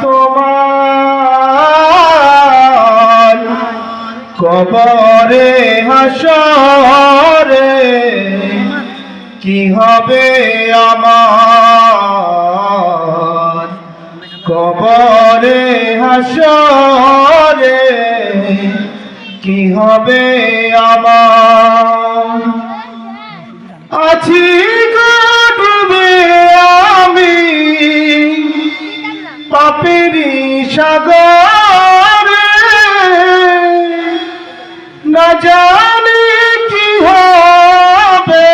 তোমার কবরে হাসরে কি হবে আমার? কবরে হাসরে কি হবে আমার? আছি সাগরে না জানি কি হবে।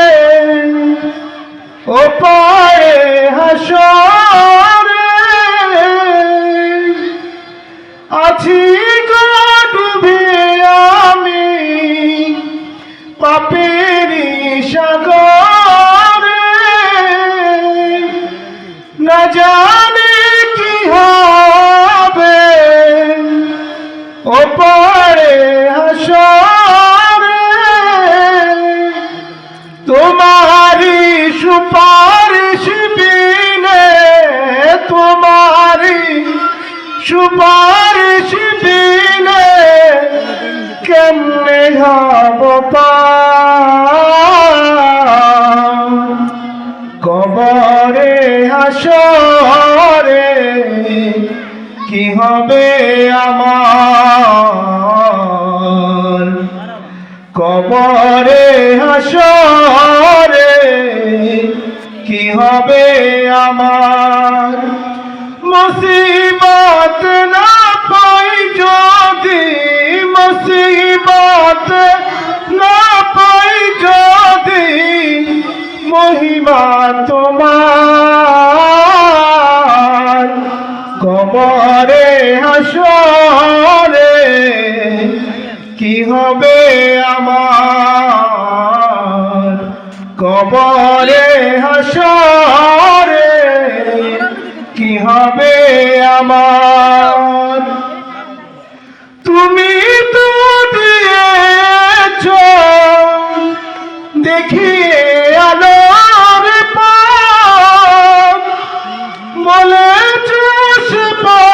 ও পায়ে হাসরে আছি গডবে আমি পাপেরি সাগরে। না জানি তোমারি সুপারিশ তোমারি সুপারিশ বিনে কেমনে হব? কবরে হাসরে কি হবে আমার কবরে হাসরে, কি হবে আমার? মুসিবত না পাই যদি, মুসিবত না পাই যদি, মহিমা তোমার কি হবে আমার? কবরে হাসরে কি হবে আমার? তুমি তো দিয়েছ দেখিয়ে আলোর বলেছ সে পথে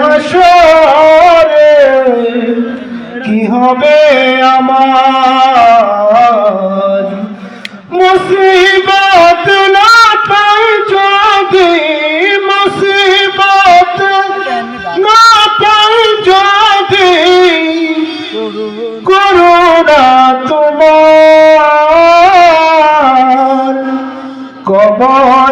হাসরে, কি হবে আমার? মুসিবত না পাই যদি, মুসিবত না পাই যদি, করুণা তোমার। কবরে